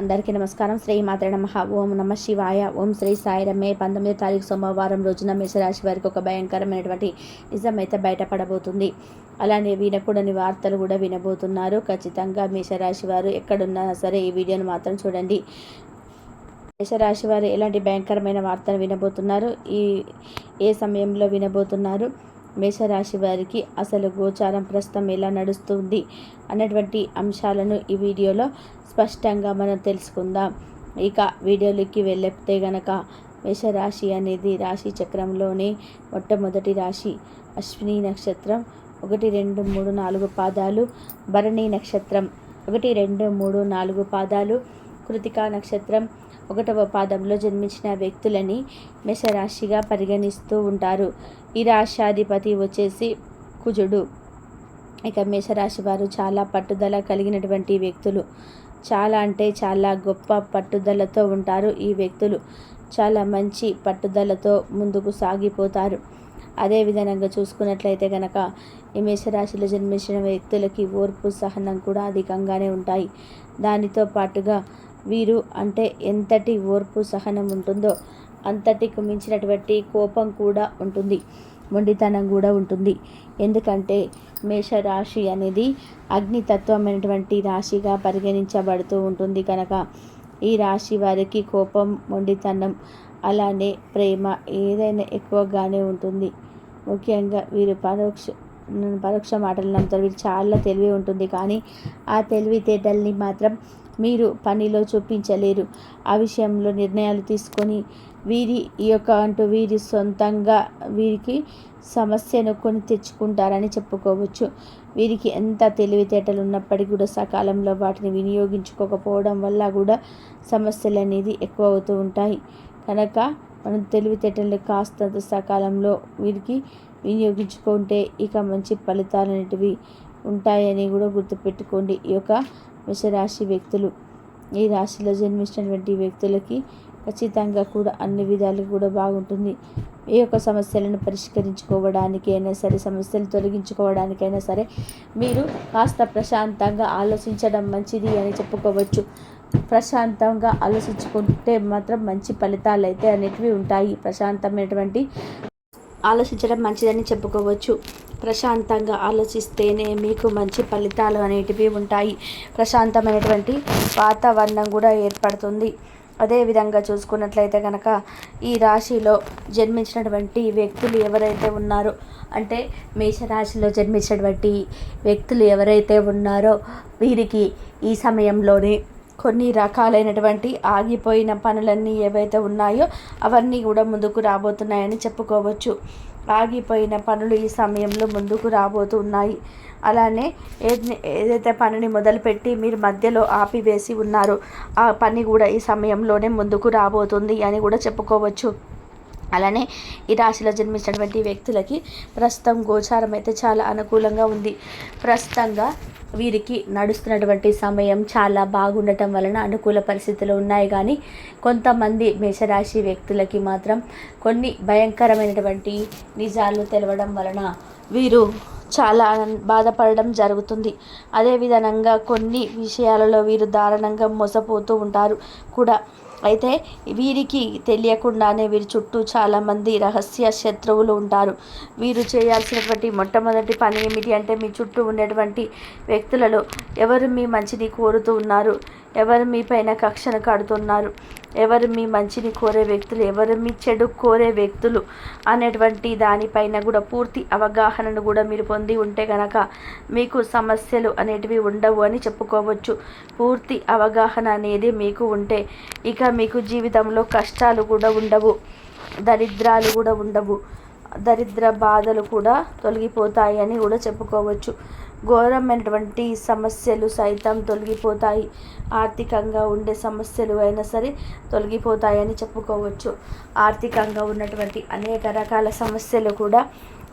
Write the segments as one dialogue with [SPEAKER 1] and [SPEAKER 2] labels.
[SPEAKER 1] అందరికీ నమస్కారం. శ్రీ మాత్ర నమ. ఓం నమ శివాయ. ఓం శ్రీ సాయిరమ్మే పంతొమ్మిది తారీఖు సోమవారం రోజున మేషరాశి వారికి ఒక భయంకరమైనటువంటి నిజమైతే బయటపడబోతుంది. అలానే వినకూడని వార్తలు కూడా వినబోతున్నారు. ఖచ్చితంగా మేషరాశి వారు ఎక్కడున్నా సరే ఈ వీడియోను మాత్రం చూడండి. మేషరాశి వారు ఎలాంటి భయంకరమైన వార్తలు వినబోతున్నారు? ఈ ఏ సమయంలో వినబోతున్నారు? మేషరాశి వారికి అసలు గోచారం ప్రస్తుతం ఎలా నడుస్తుంది అన్నటువంటి అంశాలను ఈ వీడియోలో స్పష్టంగా మనం తెలుసుకుందాం. ఇక వీడియోలోకి వెళ్ళితే గనక మేషరాశి అనేది రాశి చక్రంలోనే మొట్టమొదటి రాశి. అశ్విని నక్షత్రం ఒకటి రెండు మూడు నాలుగు పాదాలు. భరణి నక్షత్రం ఒకటి రెండు మూడు నాలుగు పాదాలు. కృతికా నక్షత్రం ఒకటవ పాదంలో జన్మించిన వ్యక్తులని మేషరాశిగా పరిగణిస్తూ ఉంటారు. ఈ రాశాధిపతి వచ్చేసి కుజుడు. ఇక మేషరాశి వారు చాలా పట్టుదల కలిగినటువంటి వ్యక్తులు. చాలా అంటే చాలా గొప్ప పట్టుదలతో ఉంటారు ఈ వ్యక్తులు. చాలా మంచి పట్టుదలతో ముందుకు సాగిపోతారు. అదే విధంగా చూసుకున్నట్లయితే కనుక ఈ మేషరాశిలో జన్మించిన వ్యక్తులకి ఓర్పు సహనం కూడా అధికంగానే ఉంటాయి. దానితో పాటుగా వీరు అంటే ఎంతటి ఓర్పు సహనం ఉంటుందో అంతటికి మించినటువంటి కోపం కూడా ఉంటుంది మొండితనం కూడా ఉంటుంది. ఎందుకంటే మేషరాశి అనేది అగ్నితత్వమైనటువంటి రాశిగా పరిగణించబడుతూ ఉంటుంది కనుక ఈ రాశి వారికి కోపం మొండితనం అలానే ప్రేమ ఏదైనా ఎక్కువగానే ఉంటుంది. ముఖ్యంగా వీరు పరోక్ష పరోక్ష మాటలు నమ్ముతారు. వీరు చాలా తెలివి ఉంటుంది కానీ ఆ తెలివితేటల్ని మాత్రం మీరు పనిలో చూపించలేరు. ఆ విషయంలో నిర్ణయాలు తీసుకొని వీరి ఈ యొక్క అంటూ వీరి సొంతంగా వీరికి సమస్యను కొని తెచ్చుకుంటారని చెప్పుకోవచ్చు. వీరికి ఎంత తెలివితేటలు ఉన్నప్పటికీ కూడా సకాలంలో వాటిని వినియోగించుకోకపోవడం వల్ల కూడా సమస్యలు అనేది ఎక్కువ అవుతూ ఉంటాయి. కనుక మనం తెలివితేటలు కాస్త సకాలంలో వీరికి వినియోగించుకుంటే ఇక మంచి ఫలితాలు అనేటివి ఉంటాయని కూడా గుర్తుపెట్టుకోండి. ఈ యొక్క మేషరాశి వ్యక్తులు ఈ రాశిలో జన్మించినటువంటి వ్యక్తులకి ఖచ్చితంగా కూడా అన్ని విధాలు కూడా బాగుంటుంది. ఏ యొక్క సమస్యలను పరిష్కరించుకోవడానికి అయినా సరే సమస్యలు తొలగించుకోవడానికైనా సరే మీరు కాస్త ప్రశాంతంగా ఆలోచించడం మంచిది అని చెప్పుకోవచ్చు. ప్రశాంతంగా ఆలోచించుకుంటే మాత్రం మంచి ఫలితాలు అయితే అనేటివి ఉంటాయి. ప్రశాంతమైనటువంటి ఆలోచించడం మంచిదని చెప్పుకోవచ్చు. ప్రశాంతంగా ఆలోచిస్తేనే మీకు మంచి ఫలితాలు అనేటివి ఉంటాయి. ప్రశాంతమైనటువంటి వాతావరణం కూడా ఏర్పడుతుంది. అదేవిధంగా చూసుకున్నట్లయితే కనుక ఈ రాశిలో జన్మించినటువంటి వ్యక్తులు ఎవరైతే ఉన్నారో అంటే మేషరాశిలో జన్మించినటువంటి వ్యక్తులు ఎవరైతే ఉన్నారో వీరికి ఈ సమయంలోనే కొన్ని రకాలైనటువంటి ఆగిపోయిన పనులన్నీ ఏవైతే ఉన్నాయో అవన్నీ కూడా ముందుకు రాబోతున్నాయని చెప్పుకోవచ్చు. ఆగిపోయిన పనులు ఈ సమయంలో ముందుకు రాబోతున్నాయి. అలానే ఏదైతే పనిని మొదలుపెట్టి మీరు మధ్యలో ఆపివేసి ఉన్నారో ఆ పని కూడా ఈ సమయంలోనే ముందుకు రాబోతుంది అని కూడా చెప్పుకోవచ్చు. అలానే ఈ రాశిలో జన్మించినటువంటి వ్యక్తులకి ప్రస్తుతం గోచారం అయితే చాలా అనుకూలంగా ఉంది. ప్రస్తుతంగా వీరికి నడుస్తున్నటువంటి సమయం చాలా బాగుండటం వలన అనుకూల పరిస్థితులు ఉన్నాయి. కానీ కొంతమంది మేషరాశి వ్యక్తులకి మాత్రం కొన్ని భయంకరమైనటువంటి నిజాలు తెలవడం వలన వీరు చాలా బాధపడడం జరుగుతుంది. అదేవిధంగా కొన్ని విషయాలలో వీరు దారుణంగా మోసపోతూ ఉంటారు. కూడా అయితే వీరికి తెలియకుండానే వీరి చుట్టూ చాలామంది రహస్య శత్రువులు ఉంటారు. వీరు చేయాల్సినటువంటి మొట్టమొదటి పని ఏమిటి అంటే మీ చుట్టూ ఉండేటువంటి వ్యక్తులలో ఎవరు మీ మంచిని కోరుతూ ఉన్నారు? ఎవరు మీ పైన కక్షను కడుతున్నారు? ఎవరు మీ మంచిని కోరే వ్యక్తులు? ఎవరు మీ చెడు కోరే వ్యక్తులు? అనేటువంటి దానిపైన కూడా పూర్తి అవగాహనను కూడా మీరు పొంది ఉంటే కనుక మీకు సమస్యలు అనేటివి ఉండవు అని చెప్పుకోవచ్చు. పూర్తి అవగాహన అనేది మీకు ఉంటే ఇక మీకు జీవితంలో కష్టాలు కూడా ఉండవు దరిద్రాలు కూడా ఉండవు. దరిద్ర బాధలు కూడా తొలగిపోతాయని కూడా చెప్పుకోవచ్చు. ఘోరమైనటువంటి సమస్యలు సైతం తొలగిపోతాయి. ఆర్థికంగా ఉండే సమస్యలు అయినా సరే తొలగిపోతాయని చెప్పుకోవచ్చు. ఆర్థికంగా ఉన్నటువంటి అనేక రకాల సమస్యలు కూడా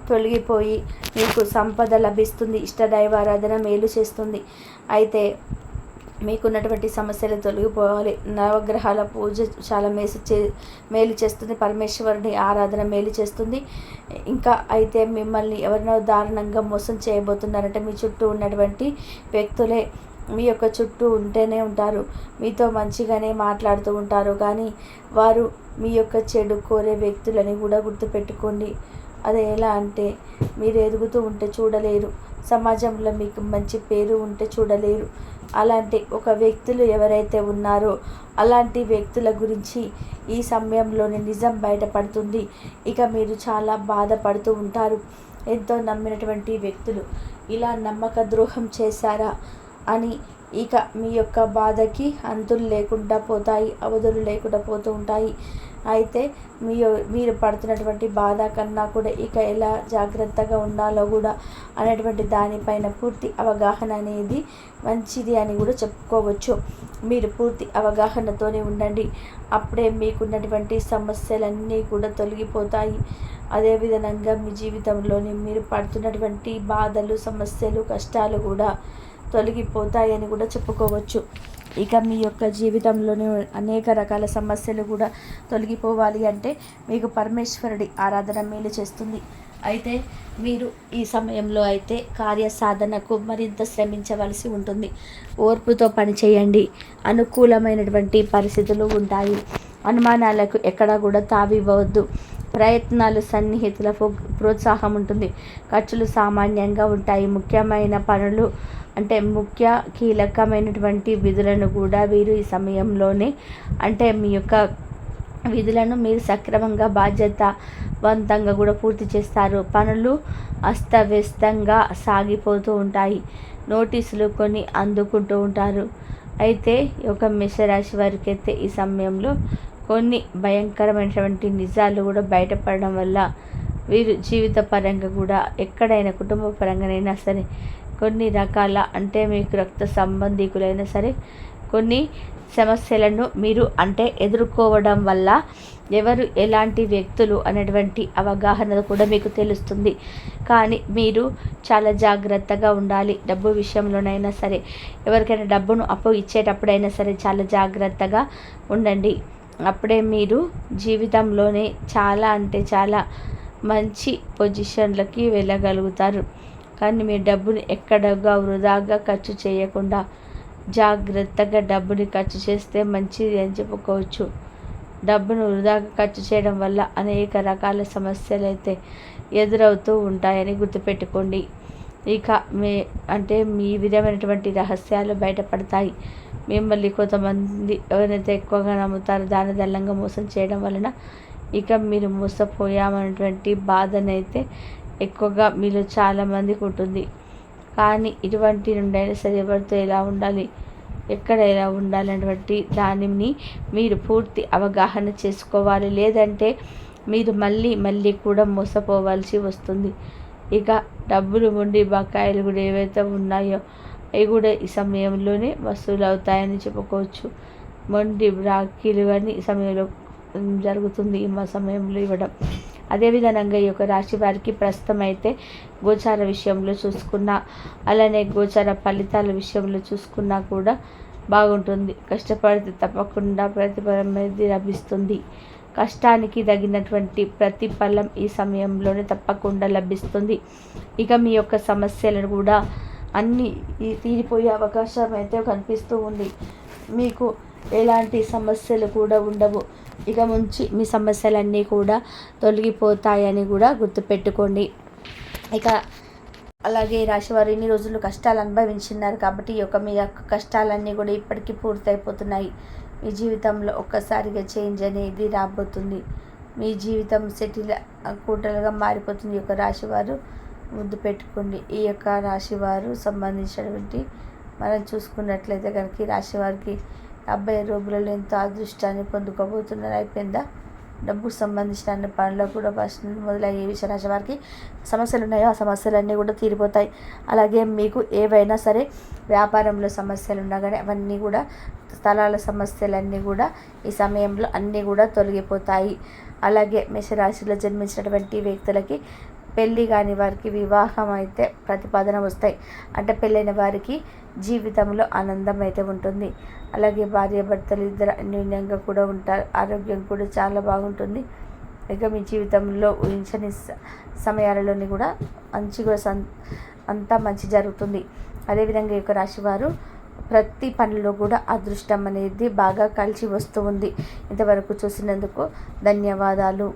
[SPEAKER 1] తొలగిపోయి మీకు సంపద లభిస్తుంది. ఇష్టదైవారాధన మేలు చేస్తుంది. అయితే మీకున్నటువంటి సమస్యలు తొలగిపోవాలి. నవగ్రహాల పూజ చాలా మేసు చే మేలు చేస్తుంది. పరమేశ్వరుని ఆరాధన మేలు చేస్తుంది. ఇంకా అయితే మిమ్మల్ని ఎవరినో దారుణంగా మోసం చేయబోతున్నారంటే మీ చుట్టూ ఉన్నటువంటి వ్యక్తులే మీ యొక్క చుట్టూ ఉంటేనే ఉంటారు. మీతో మంచిగానే మాట్లాడుతూ ఉంటారు. కానీ వారు మీ యొక్క చెడు కోరే వ్యక్తులని కూడా గుర్తుపెట్టుకోండి. అది ఎలా అంటే మీరు ఎదుగుతూ ఉంటే చూడలేరు. సమాజంలో మీకు మంచి పేరు ఉంటే చూడలేరు. అలాంటి ఒక వ్యక్తులు ఎవరైతే ఉన్నారో అలాంటి వ్యక్తుల గురించి ఈ సమయంలోనే నిజం బయటపడుతుంది. ఇక మీరు చాలా బాధపడుతూ ఉంటారు. ఎంతో నమ్మినటువంటి వ్యక్తులు. ఇలా నమ్మక ద్రోహం చేశారా అని ఇక మీ యొక్క బాధకి అంతులు లేకుండా పోతాయి అవధులు లేకుండా పోతూ ఉంటాయి. అయితే మీ మీరు పడుతున్నటువంటి బాధ కన్నా కూడా ఇక ఎలా జాగ్రత్తగా ఉండాలో కూడా అనేటువంటి దానిపైన పూర్తి అవగాహన అనేది మంచిది అని కూడా చెప్పుకోవచ్చు. మీరు పూర్తి అవగాహనతోనే ఉండండి. అప్పుడే మీకున్నటువంటి సమస్యలన్నీ కూడా తొలగిపోతాయి. అదేవిధంగా మీ జీవితంలోని మీరు పడుతున్నటువంటి బాధలు సమస్యలు కష్టాలు కూడా తొలగిపోతాయని కూడా చెప్పుకోవచ్చు. ఇక మీ యొక్క జీవితంలోని అనేక రకాల సమస్యలు కూడా తొలగిపోవాలి అంటే మీకు పరమేశ్వరుడి ఆరాధన మేలు చేస్తుంది. అయితే మీరు ఈ సమయంలో అయితే కార్య సాధనకు మరింత శ్రమించవలసి ఉంటుంది. ఓర్పుతో పనిచేయండి అనుకూలమైనటువంటి పరిస్థితులు ఉంటాయి. అనుమానాలకు ఎక్కడా కూడా తావివ్వవద్దు. ప్రయత్నాలు సన్నిహితులకు ప్రోత్సాహం ఉంటుంది. ఖర్చులు సామాన్యంగా ఉంటాయి. ముఖ్యమైన పనులు అంటే ముఖ్య కీలకమైనటువంటి విధులను కూడా వీరు ఈ సమయంలోనే అంటే మీ యొక్క విధులను మీరు సక్రమంగా బాధ్యతవంతంగా కూడా పూర్తి చేస్తారు. పనులు అస్తవ్యస్తంగా సాగిపోతూ ఉంటాయి. నోటీసులు కొన్ని అందుకుంటూ ఉంటారు. అయితే ఒక మేషరాశి వారికి అయితే ఈ సమయంలో కొన్ని భయంకరమైనటువంటి నిజాలు కూడా బయటపడడం వల్ల వీరు జీవిత పరంగా కూడా ఎక్కడైనా కుటుంబ పరంగానైనా సరే కొన్ని రకాల అంటే మీకు రక్త సంబంధికులైనా సరే కొన్ని సమస్యలను మీరు అంటే ఎదుర్కోవడం వల్ల ఎవరు ఎలాంటి వ్యక్తులు అనేటువంటి అవగాహన కూడా మీకు తెలుస్తుంది. కానీ మీరు చాలా జాగ్రత్తగా ఉండాలి డబ్బు విషయంలోనైనా సరే. ఎవరికైనా డబ్బును అప్పు ఇచ్చేటప్పుడైనా సరే చాలా జాగ్రత్తగా ఉండండి. అప్పుడే మీరు జీవితంలోనే చాలా అంటే చాలా మంచి పొజిషన్లకి వెళ్ళగలుగుతారు. కానీ మీ డబ్బుని ఎక్కడగా వృధాగా ఖర్చు చేయకుండా జాగ్రత్తగా డబ్బుని ఖర్చు చేస్తే మంచిది అని చెప్పుకోవచ్చు. డబ్బును వృధాగా ఖర్చు చేయడం వల్ల అనేక రకాల సమస్యలు అయితే ఎదురవుతూ ఉంటాయని గుర్తుపెట్టుకోండి. ఇక మీ అంటే మీ విధమైనటువంటి రహస్యాలు బయటపడతాయి. మిమ్మల్ని కొంతమంది ఎవరైతే ఎక్కువగా నమ్ముతారో దాని దల్లంగా మోసం చేయడం వలన ఇక మీరు మోసపోయామనేటువంటి బాధనైతే ఎక్కువగా మీలో చాలామందికి ఉంటుంది. కానీ ఇటువంటి నుండైనా సరే ఎవరితో ఎలా ఉండాలి? ఎక్కడ ఎలా ఉండాలన్నటువంటి దానిని మీరు పూర్తి అవగాహన చేసుకోవాలి. లేదంటే మీరు మళ్ళీ మళ్ళీ కూడా మోసపోవాల్సి వస్తుంది. ఇక డబ్బులు ఉండి బకాయిలు కూడా ఏవైతే ఉన్నాయో అవి కూడా ఈ సమయంలోనే వసూలు అవుతాయని చెప్పుకోవచ్చు. మొండి బ్రాకీలు కానీ ఈ సమయంలో జరుగుతుంది. ఈ సమయంలో ఇవ్వడం. అదేవిధంగా ఈ యొక్క రాశి వారికి ప్రస్తుతం అయితే గోచార విషయంలో చూసుకున్నా అలానే గోచార ఫలితాల విషయంలో చూసుకున్నా కూడా బాగుంటుంది. కష్టపడితే తప్పకుండా ప్రతిఫలం అనేది లభిస్తుంది. కష్టానికి తగినటువంటి ప్రతిఫలం ఈ సమయంలోనే తప్పకుండా లభిస్తుంది. ఇక మీ యొక్క సమస్యలను కూడా అన్నీ తీరిపోయే అవకాశం అయితే కనిపిస్తూ ఉంది. మీకు ఎలాంటి సమస్యలు కూడా ఉండవు. ఇక ముంచి మీ సమస్యలన్నీ కూడా తొలగిపోతాయని కూడా గుర్తుపెట్టుకోండి. ఇక అలాగే రాశివారు ఇన్ని రోజులు కష్టాలు అనుభవించినారు కాబట్టి ఈ యొక్క మీ యొక్క కష్టాలన్నీ కూడా ఇప్పటికీ పూర్తయిపోతున్నాయి. మీ జీవితంలో ఒక్కసారిగా చేంజ్ అనేది రాబోతుంది. మీ జీవితం సెటిల్ కూటలుగా మారిపోతుంది ఈ యొక్క రాశివారు ముద్దు పెట్టుకోండి. ఈ యొక్క రాశివారు సంబంధించినటువంటి మనం చూసుకున్నట్లయితే కనుక ఈ రాశివారికి అబ్బాయి రోజులలో ఎంతో అదృష్టాన్ని పొందుకోబోతున్నారు. అయిపోయిందా? డబ్బుకు సంబంధించిన అన్ని పనులు కూడా ఫస్ట్ మొదలయ్యే విషయరాశి వారికి సమస్యలు ఉన్నాయో ఆ సమస్యలన్నీ కూడా తీరిపోతాయి. అలాగే మీకు ఏవైనా సరే వ్యాపారంలో సమస్యలు ఉన్నా కానీ అవన్నీ కూడా స్థలాల సమస్యలన్నీ కూడా ఈ సమయంలో అన్నీ కూడా తొలగిపోతాయి. అలాగే మేషరాశిలో జన్మించినటువంటి వ్యక్తులకి పెళ్ళి కాని వారికి వివాహం అయితే ప్రతిపాదన వస్తాయి. అంటే పెళ్ళైన వారికి జీవితంలో ఆనందం అయితే ఉంటుంది. అలాగే భార్య భర్తలు ఇద్దరు అన్యోన్యంగా కూడా ఉంటారు. ఆరోగ్యం కూడా చాలా బాగుంటుంది. ఇక మీ జీవితంలో ఊహించని సమయాలలోని కూడా మంచిగా అంతా మంచి జరుగుతుంది. అదేవిధంగా ఈ యొక్క రాశివారు ప్రతి పనిలో కూడా అదృష్టం అనేది బాగా కలిసి వస్తూ ఉంది. ఇంతవరకు చూసినందుకు ధన్యవాదాలు.